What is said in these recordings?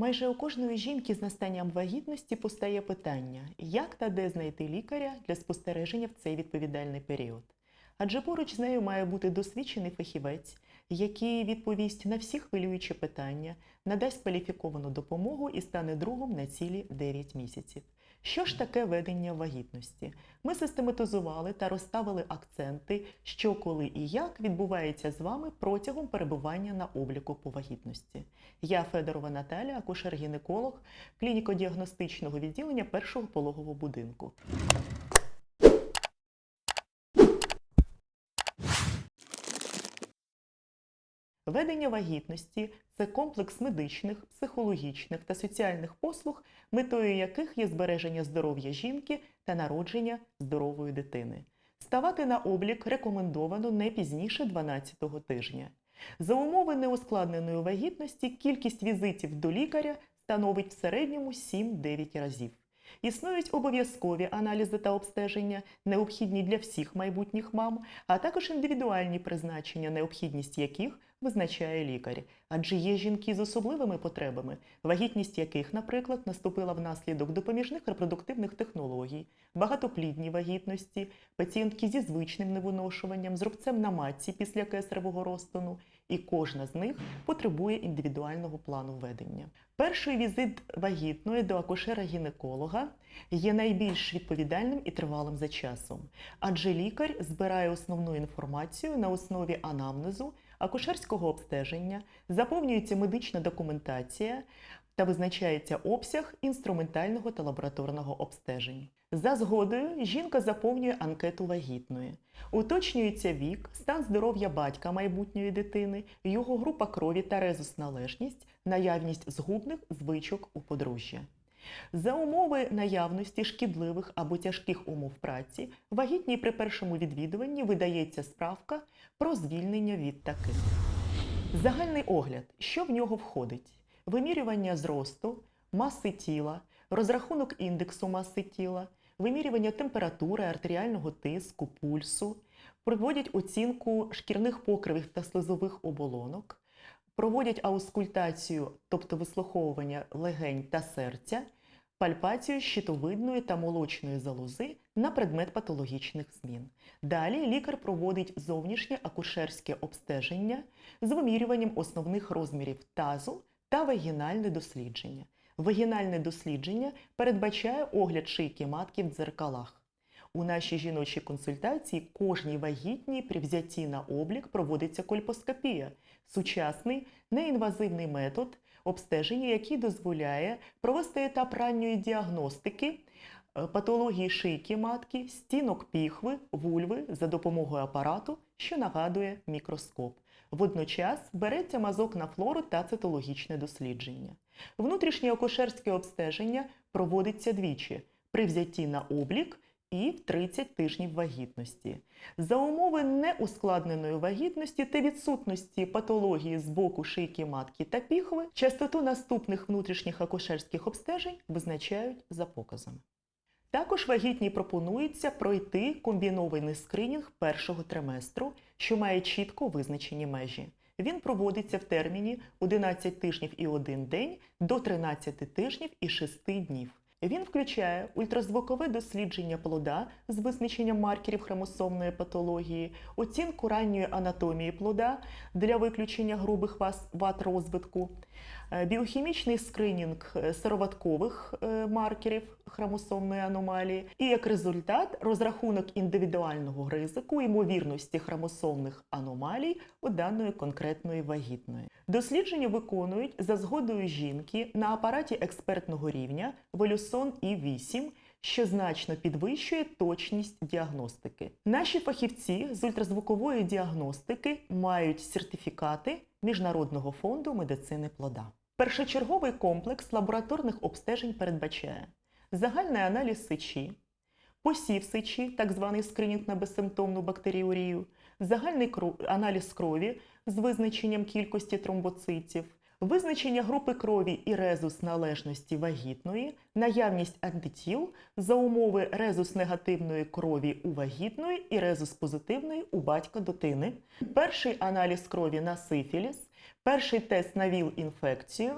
Майже у кожної жінки з настанням вагітності постає питання, як та де знайти лікаря для спостереження в цей відповідальний період. Адже поруч з нею має бути досвідчений фахівець, який відповість на всі хвилюючі питання, надасть кваліфіковану допомогу і стане другом на цілі 9 місяців. Що ж таке ведення вагітності? Ми систематизували та розставили акценти, що коли і як відбувається з вами протягом перебування на обліку по вагітності. Я Федорова Наталя, акушер-гінеколог клініко-діагностичного відділення першого пологового будинку. Ведення вагітності це комплекс медичних, психологічних та соціальних послуг, метою яких є збереження здоров'я жінки та народження здорової дитини. Ставати на облік рекомендовано не пізніше 12-го тижня. За умови неускладненої вагітності кількість візитів до лікаря становить в середньому 7-9 разів. Існують обов'язкові аналізи та обстеження, необхідні для всіх майбутніх мам, а також індивідуальні призначення, необхідність яких визначає лікар. Адже є жінки з особливими потребами, вагітність яких, наприклад, наступила внаслідок допоміжних репродуктивних технологій, багатоплідні вагітності, пацієнтки зі звичним невиношуванням, з рубцем на матці після кесаревого розтину, і кожна з них потребує індивідуального плану ведення. Перший візит вагітної до акушера-гінеколога є найбільш відповідальним і тривалим за часом, адже лікар збирає основну інформацію на основі анамнезу, акушерського обстеження, заповнюється медична документація та визначається обсяг інструментального та лабораторного обстежень. За згодою жінка заповнює анкету вагітної. Уточнюється вік, стан здоров'я батька майбутньої дитини, його група крові та резус-належність, наявність згубних звичок у подружжя. За умови наявності шкідливих або тяжких умов праці, вагітній при першому відвідуванні видається справка про звільнення від таких. Загальний огляд, що в нього входить: вимірювання зросту, маси тіла, розрахунок індексу маси тіла, вимірювання температури, артеріального тиску, пульсу, проводять оцінку шкірних покривів та слизових оболонок, проводять аускультацію, тобто вислуховування легень та серця, пальпацію щитовидної та молочної залози на предмет патологічних змін. Далі лікар проводить зовнішнє акушерське обстеження з вимірюванням основних розмірів тазу та вагінальне дослідження. Вагінальне дослідження передбачає огляд шийки матки в дзеркалах. У нашій жіночій консультації кожній вагітній при взятті на облік проводиться кольпоскопія сучасний неінвазивний метод обстеження, який дозволяє провести етап ранньої діагностики е, патології шийки матки, стінок піхви, вульви за допомогою апарату, що нагадує мікроскоп. Водночас береться мазок на флору та цитологічне дослідження. Внутрішнє акушерське обстеження проводиться двічі при взятті на облік і в 30 тижнів вагітності. За умови неускладненої вагітності та відсутності патології з боку шийки матки та піхви, частоту наступних внутрішніх акушерських обстежень визначають за показами. Також вагітній пропонується пройти комбінований скринінг першого триместру, що має чітко визначені межі. Він проводиться в терміні 11 тижнів і 1 день до 13 тижнів і 6 днів. Він включає ультразвукове дослідження плода з визначенням маркерів хромосомної патології, оцінку ранньої анатомії плода для виключення грубих вад розвитку, біохімічний скринінг е, сироваткових е, маркерів хромосомної аномалії, і як результат розрахунок індивідуального ризику ймовірності хромосомних аномалій у даної конкретної вагітної. Дослідження виконують за згодою жінки на апараті експертного рівня Волюсон І8, що значно підвищує точність діагностики. Наші фахівці з ультразвукової діагностики мають сертифікати Міжнародного фонду медицини плода. Першочерговий комплекс лабораторних обстежень передбачає загальний аналіз сечі, посів сечі, так званий скринінг на безсимптомну бактеріурію, загальний аналіз крові з визначенням кількості тромбоцитів, визначення групи крові і резус належності вагітної, наявність антитіл за умови резус негативної крові у вагітної і резус позитивної у батька дитини, перший аналіз крові на сифіліс, перший тест на ВІЛ-інфекцію,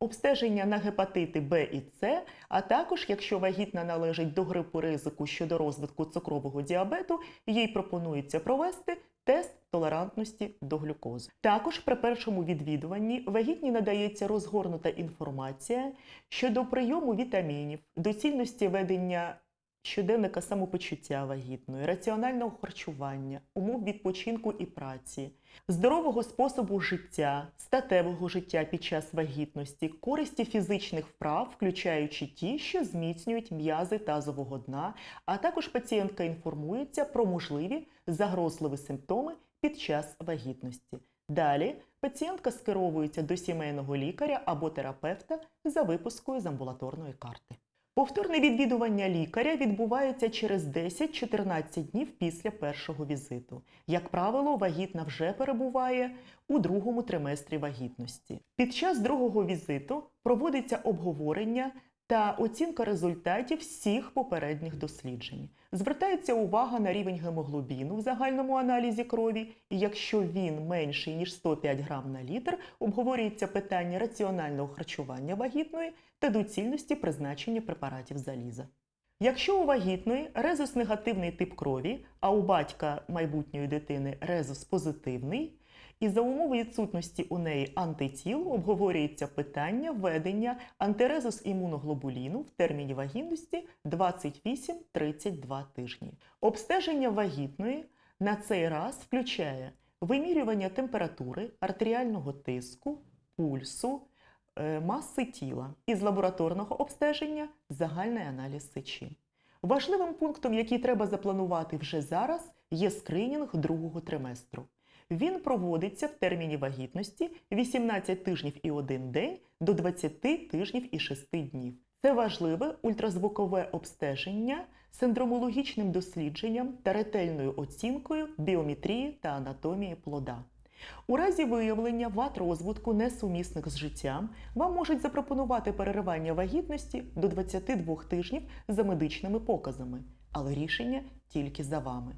обстеження на гепатити Б і С, а також, якщо вагітна належить до групи ризику щодо розвитку цукрового діабету, їй пропонується провести тест толерантності до глюкози. Також при першому відвідуванні вагітні надається розгорнута інформація щодо прийому вітамінів, доцільності ведення щоденника самопочуття вагітної, раціонального харчування, умов відпочинку і праці, здорового способу життя, статевого життя під час вагітності, користі фізичних вправ, включаючи ті, що зміцнюють м'язи тазового дна, а також пацієнтка інформується про можливі загрозливі симптоми під час вагітності. Далі пацієнтка скеровується до сімейного лікаря або терапевта за випускою з амбулаторної карти. Повторне відвідування лікаря відбувається через 10-14 днів після першого візиту. Як правило, вагітна вже перебуває у другому триместрі вагітності. Під час другого візиту проводиться обговорення та оцінка результатів всіх попередніх досліджень. Звертається увага на рівень гемоглобіну в загальному аналізі крові, і якщо він менший ніж 105 грам на літр, обговорюється питання раціонального харчування вагітної та доцільності призначення препаратів заліза. Якщо у вагітної резус негативний тип крові, а у батька майбутньої дитини резус позитивний, і за умови відсутності у неї антитіл обговорюється питання введення антирезус імуноглобуліну в терміні вагітності 28-32 тижні. Обстеження вагітної на цей раз включає вимірювання температури, артеріального тиску, пульсу, е, маси тіла. Із лабораторного обстеження загальний аналіз сечі. Важливим пунктом, який треба запланувати вже зараз, є скринінг другого триместру. Він проводиться в терміні вагітності 18 тижнів і 1 день до 20 тижнів і 6 днів. Це важливе ультразвукове обстеження синдромологічним дослідженням та ретельною оцінкою біометрії та анатомії плода. У разі виявлення вад розвитку несумісних з життям вам можуть запропонувати переривання вагітності до 22 тижнів за медичними показами, але рішення тільки за вами.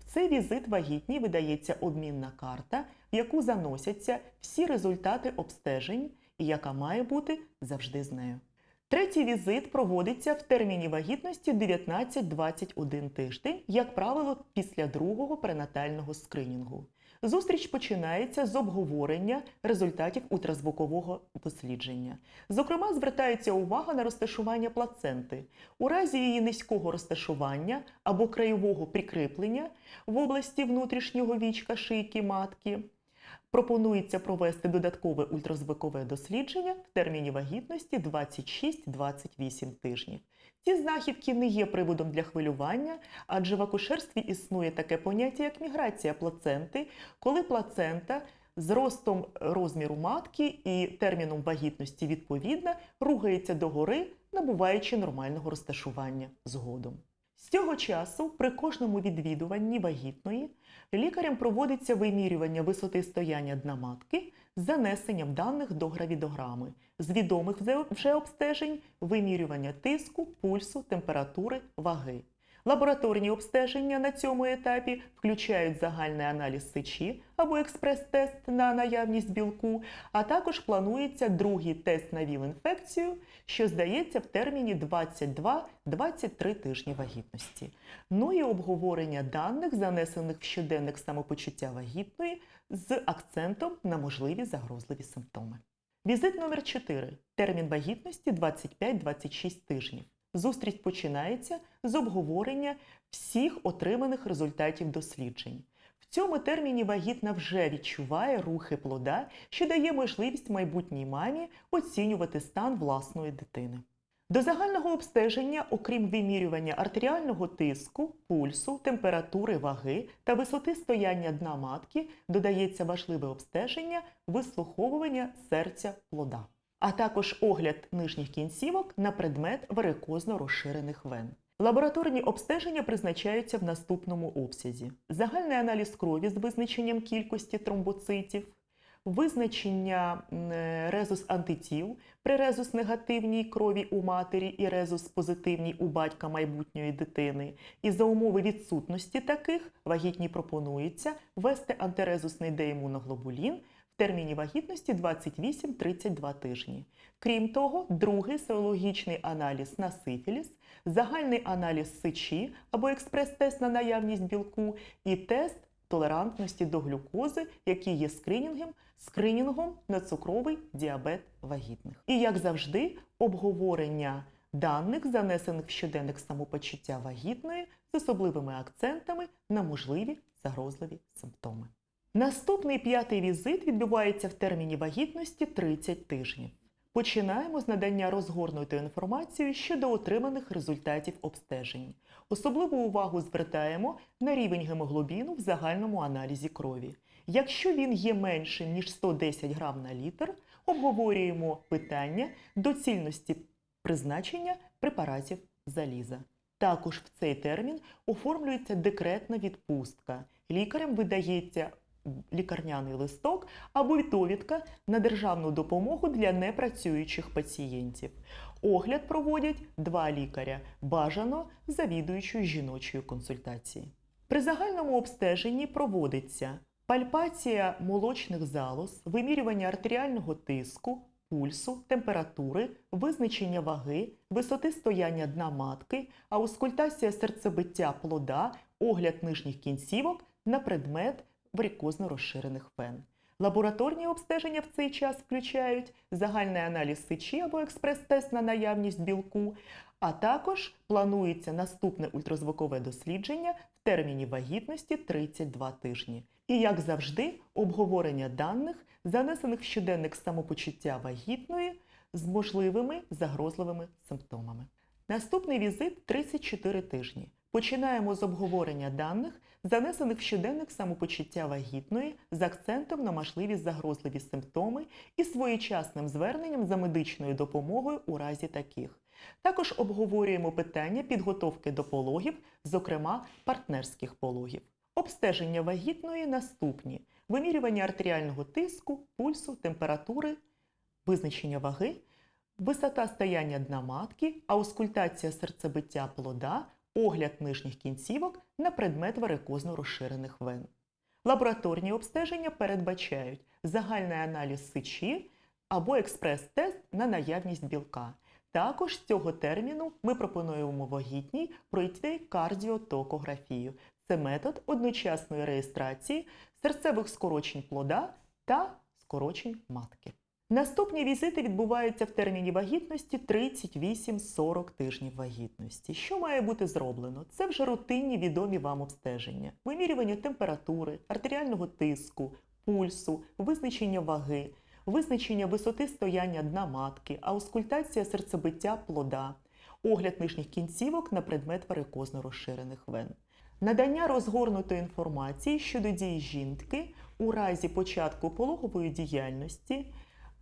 В цей візит вагітній видається обмінна карта, в яку заносяться всі результати обстежень і яка має бути завжди з нею. Третій візит проводиться в терміні вагітності 19-21 тиждень, як правило, після другого пренатального скринінгу. Зустріч починається з обговорення результатів ультразвукового дослідження. Зокрема, звертається увага на розташування плаценти. У разі її низького розташування або краєвого прикріплення в області внутрішнього вічка шийки матки. Пропонується провести додаткове ультразвукове дослідження в терміні вагітності 26-28 тижнів. Ці знахідки не є приводом для хвилювання, адже в акушерстві існує таке поняття, як міграція плаценти, коли плацента з ростом розміру матки і терміном вагітності відповідно рухається догори, набуваючи нормального розташування згодом. З цього часу при кожному відвідуванні вагітної лікарем проводиться вимірювання висоти стояння дна матки з занесенням даних до гравідограми, з відомих вже обстежень вимірювання тиску, пульсу, температури, ваги. Лабораторні обстеження на цьому етапі включають загальний аналіз сечі або експрес-тест на наявність білку, а також планується другий тест на ВІЛ-інфекцію, що здається в терміні 22-23 тижні вагітності. Ну і обговорення даних, занесених в щоденник самопочуття вагітної, з акцентом на можливі загрозливі симптоми. Візит номер 4. Термін вагітності 25-26 тижнів. Зустріч починається з обговорення всіх отриманих результатів досліджень. В цьому терміні вагітна вже відчуває рухи плода, що дає можливість майбутній мамі оцінювати стан власної дитини. До загального обстеження, окрім вимірювання артеріального тиску, пульсу, температури ваги та висоти стояння дна матки, додається важливе обстеження вислуховування серця плода а також огляд нижніх кінцівок на предмет варикозно розширених вен. Лабораторні обстеження призначаються в наступному обсязі: загальний аналіз крові з визначенням кількості тромбоцитів, визначення е, резус антитіл при резус негативній крові у матері і резус позитивній у батька майбутньої дитини. І за умови відсутності таких вагітній пропонується ввести антирезусний деімуноглобулін терміні вагітності 28-32 тижні. Крім того, другий серологічний аналіз на сифіліс, загальний аналіз сечі або експрес-тест на наявність білку і тест толерантності до глюкози, який є скринінгом, скринінгом на цукровий діабет вагітних. І як завжди, обговорення даних, занесених в щоденник самопочуття вагітної, з особливими акцентами на можливі загрозливі симптоми. Наступний п'ятий візит відбувається в терміні вагітності 30 тижнів. Починаємо з надання розгорнутої інформації щодо отриманих результатів обстежень. Особливу увагу звертаємо на рівень гемоглобіну в загальному аналізі крові. Якщо він є меншим ніж 110 грам на літр, обговорюємо питання доцільності призначення препаратів заліза. Також в цей термін оформлюється декретна відпустка. Лікарем видається лікарняний листок або довідка на державну допомогу для непрацюючих пацієнтів. Огляд проводять два лікаря, бажано завідуючою жіночої консультації. При загальному обстеженні проводиться пальпація молочних залоз, вимірювання артеріального тиску, пульсу, температури, визначення ваги, висоти стояння дна матки, аускультація серцебиття плода, огляд нижніх кінцівок на предмет варикозно розширених вен. Лабораторні обстеження в цей час включають загальний аналіз сечі або експрес-тест на наявність білку, а також планується наступне ультразвукове дослідження в терміні вагітності 32 тижні. І, як завжди, обговорення даних, занесених в щоденник самопочуття вагітної з можливими загрозливими симптомами. Наступний візит 34 тижні. Починаємо з обговорення даних, занесених в щоденник самопочуття вагітної з акцентом на можливі загрозливі симптоми і своєчасним зверненням за медичною допомогою у разі таких. Також обговорюємо питання підготовки до пологів, зокрема партнерських пологів. Обстеження вагітної наступні: вимірювання артеріального тиску, пульсу, температури, визначення ваги, висота стояння дна матки, аускультація серцебиття плода, огляд нижніх кінцівок на предмет варикозно розширених вен. Лабораторні обстеження передбачають загальний аналіз сечі або експрес-тест на наявність білка. Також з цього терміну ми пропонуємо вагітній пройти кардіотокографію. Це метод одночасної реєстрації серцевих скорочень плода та скорочень матки. Наступні візити відбуваються в терміні вагітності 38-40 тижнів вагітності. Що має бути зроблено? Це вже рутинні відомі вам обстеження, вимірювання температури, артеріального тиску, пульсу, визначення ваги, визначення висоти стояння дна матки, аускультація серцебиття плода, огляд нижніх кінцівок на предмет варикозно розширених вен. Надання розгорнутої інформації щодо дій жінки у разі початку пологової діяльності,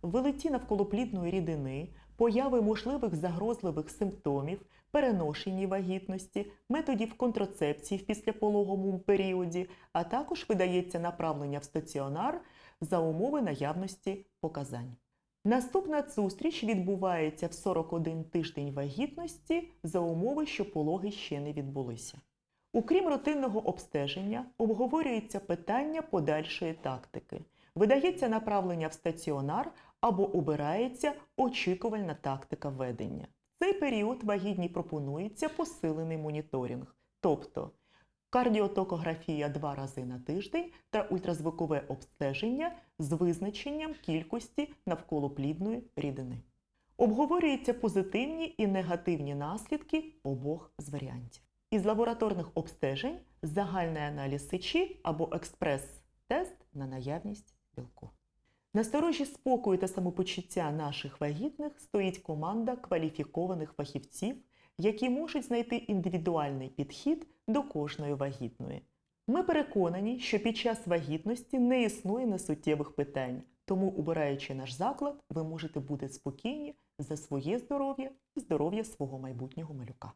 вилиті навколоплідної рідини, появи можливих загрозливих симптомів, переношенні вагітності, методів контрацепції в післяпологовому періоді, а також видається направлення в стаціонар за умови наявності показань. Наступна зустріч відбувається в 41 тиждень вагітності за умови, що пологи ще не відбулися. Окрім рутинного обстеження, обговорюється питання подальшої тактики. Видається направлення в стаціонар або обирається очікувальна тактика ведення. В цей період вагітній пропонується посилений моніторинг, тобто кардіотокографія два рази на тиждень та ультразвукове обстеження з визначенням кількості навколоплідної рідини. Обговорюються позитивні і негативні наслідки обох з варіантів. Із лабораторних обстежень загальний аналіз сечі або експрес-тест на наявність білку. На сторожі спокою та самопочуття наших вагітних стоїть команда кваліфікованих фахівців, які можуть знайти індивідуальний підхід до кожної вагітної. Ми переконані, що під час вагітності не існує несуттєвих питань, тому, обираючи наш заклад, ви можете бути спокійні за своє здоров'я і здоров'я свого майбутнього малюка.